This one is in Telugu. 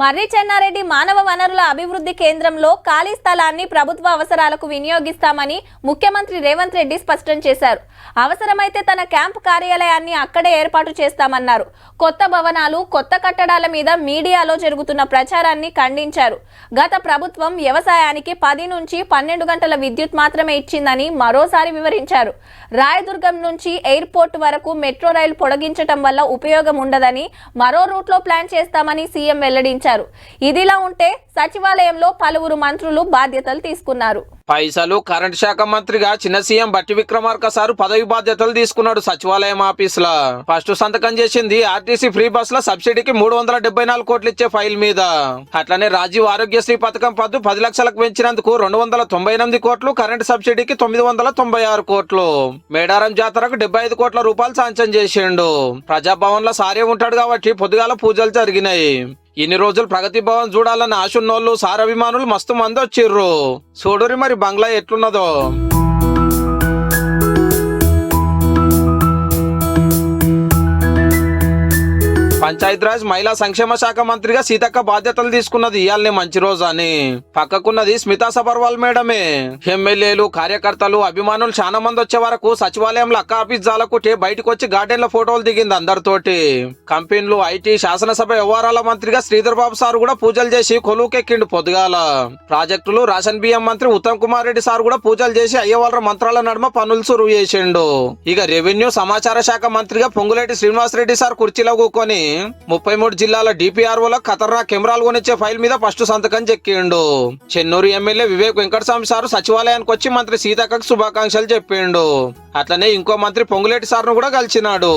మర్రి చెన్నారెడ్డి మానవ వనరుల అభివృద్ధి కేంద్రంలో ఖాళీ స్థలాన్ని ప్రభుత్వ అవసరాలకు వినియోగిస్తామని ముఖ్యమంత్రి రేవంత్ రెడ్డి స్పష్టం చేశారు. అవసరమైతే తన క్యాంపు కార్యాలయాన్ని అక్కడే ఏర్పాటు చేస్తామన్నారు. కొత్త భవనాలు కొత్త కట్టడాల మీద మీడియాలో జరుగుతున్న ప్రచారాన్ని ఖండించారు. గత ప్రభుత్వం వ్యవసాయానికి పది నుంచి పన్నెండు గంటల విద్యుత్ మాత్రమే ఇచ్చిందని మరోసారి వివరించారు. రాయదుర్గం నుంచి ఎయిర్పోర్ట్ వరకు మెట్రో రైలు పొడిగించటం వల్ల ఉపయోగం ఉండదని మరో రూట్లో ప్లాన్ చేస్తామని సీఎం వెల్లడించారు. ఇదిలా ఉంటే సచివాలయంలో పలువురు మంత్రులు బాధ్యతలు తీసుకున్నారు. పైసలు కరెంట్ శాఖ మంత్రిగా చిన్న సీఎం బట్టి విక్రమార్క సారు పదవి బాధ్యతలు తీసుకున్నాడు సచివాలయం ఆఫీస్ లా ఫస్ట్ సంతకం చేసింది ఆర్టీసీ ఫ్రీ బస్ ల సబ్సిడీకి మూడు వందల డెబ్బై నాలుగు కోట్లు ఇచ్చే ఫైల్ మీద. అట్లనే రాజీవ్ ఆరోగ్యశ్రీ పథకం పద్దు పది లక్షలకు పెంచినందుకు రెండు వందల తొంభై ఎనిమిది కోట్లు కరెంట్ సబ్సిడీకి తొమ్మిది వందల తొంభై ఆరు కోట్లు. మేడారం జాతరకు డెబ్బై ఐదు కోట్ల రూపాయలు సాంక్షన్ చేసిండు. ప్రజాభవన్లో సారే ఉంటాడు కాబట్టి పొద్దుగాల పూజలు జరిగినాయి. ఇన్ని రోజులు ప్రగతి భవన్ చూడాలని ఆశున్నోళ్ళు సార్ అభిమానులు మస్తు మంది వచ్చిర్రు చూడురి మరి బంగ్లా ఎట్లున్నదో? పంచాయతీరాజ్ మహిళా సంక్షేమ శాఖ మంత్రిగా సీతక్క బాధ్యతలు తీసుకున్నది ఇయాలనే మంచి రోజు అని. పక్కకున్నది స్మితా సబర్వాల్ మేడమే. ఎమ్మెల్యేలు కార్యకర్తలు అభిమానులు చాలా మంది వచ్చే వరకు సచివాలయంలో అక్క ఆఫీస్ జాలకుటే బయటకు వచ్చి గార్డెన్లో ఫోటోలు దిగింది అందరితోటి. కంపెనీలు ఐటీ శాసనసభ వ్యవహారాల మంత్రిగా శ్రీధర్ బాబు సార్ కూడా పూజలు చేసి కొలువుకెక్కిండు పొద్దుగాల. ప్రాజెక్టులు రేషన్ బియ్యం మంత్రి ఉత్తమ్ కుమార్ రెడ్డి సార్ కూడా పూజలు చేసి అయ్యవాళ్ళ మంత్రాల నడుమ పనులు సురువు చేసిండు. ఇక రెవెన్యూ సమాచార శాఖ మంత్రిగా పొంగులేటి శ్రీనివాస్ రెడ్డి సార్ కుర్చీలో కూకొని ముప్పై మూడు జిల్లాల డిపిఆర్ఓలో ఖతర్నా కెమెరాలు కొనిచ్చే ఫైల్ మీద ఫస్ట్ సంతకం చెక్కిండు. చెన్నూరు ఎమ్మెల్యే వివేక్ వెంకటస్వామి సార్ సచివాలయానికి వచ్చి మంత్రి సీతక్కకు శుభాకాంక్షలు చెప్పిండు. అట్లనే ఇంకో మంత్రి పొంగులేటి సార్ను కూడా కలిసినాడు.